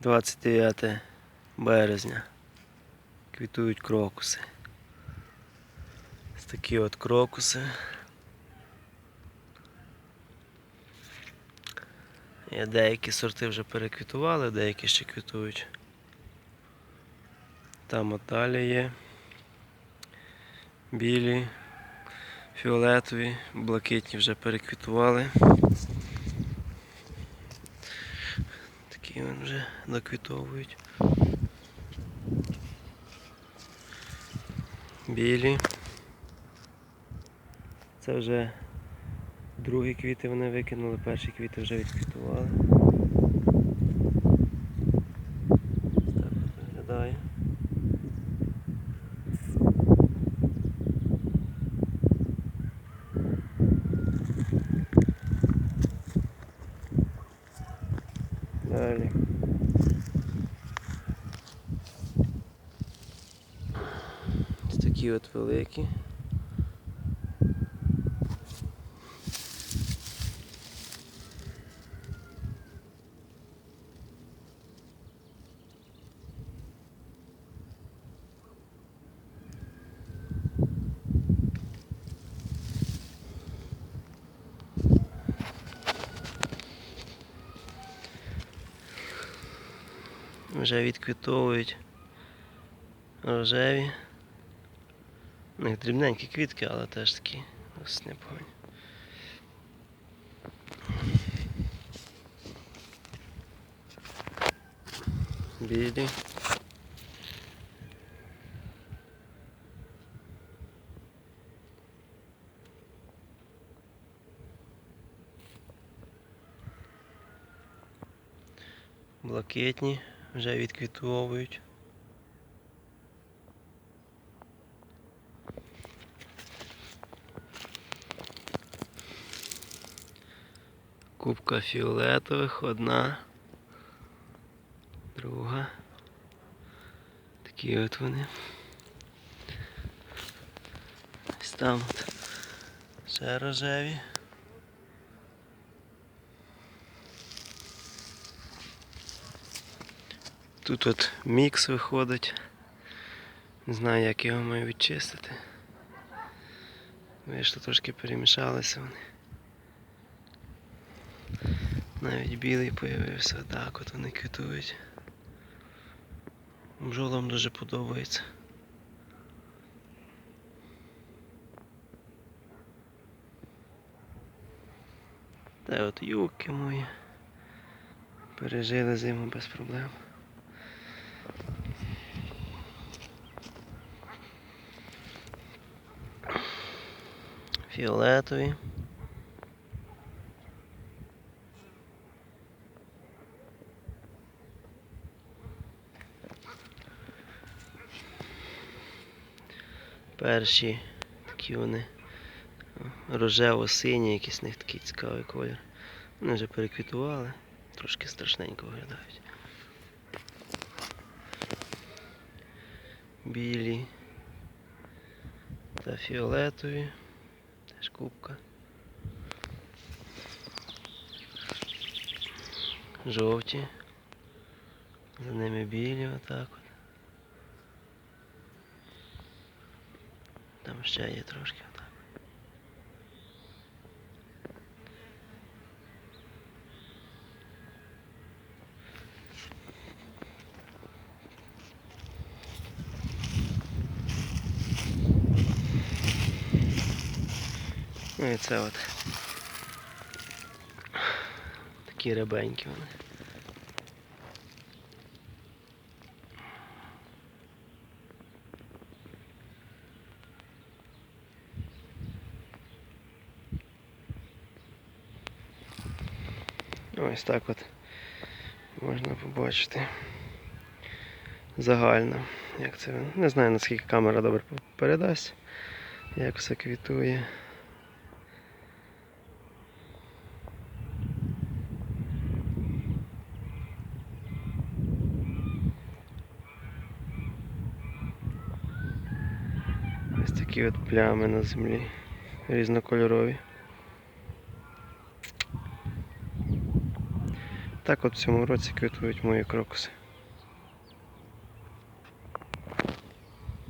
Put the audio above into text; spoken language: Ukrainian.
29 березня. Квітують крокуси. Такі от крокуси. Є деякі сорти вже переквітували, деякі ще квітують. Там от далі є. Білі, фіолетові, блакитні вже переквітували. Такі вони вже доквітовують. Білі. Це вже другі квіти вони викинули, перші квіти вже відквітували. Так от виглядає. Далі. Ось такі от великі. Вже відквітовують рожеві. У них дрібненькі квітки, але теж такі ось непогані. Білі. Блакитні вже відквітовують. Кубка фіолетових, одна, друга. Такі от вони. Ось там от ще рожеві. Тут от мікс виходить. Не знаю, як його маю відчистити. Вийшло трошки перемішалися вони. Навіть білий появився, так от вони квітують. Бджолам дуже подобається. Та от юки мої. Пережили зиму без проблем. Фіолетові. Перші такі вони рожево-сині, якийсь в них такий цікавий колір. Вони вже переквітували, трошки страшненько виглядають. Білі та фіолетові. Теж кубка. Жовті. За ними білі отак от. Там ще є трошки отак. Ну і це от. Такі рябенькі вони. Ось так от можна побачити загально, як це. Не знаю наскільки камера добре передасть, як все квітує. Ось такі от плями на землі різнокольорові. Так от в цьому році квітують мої крокуси.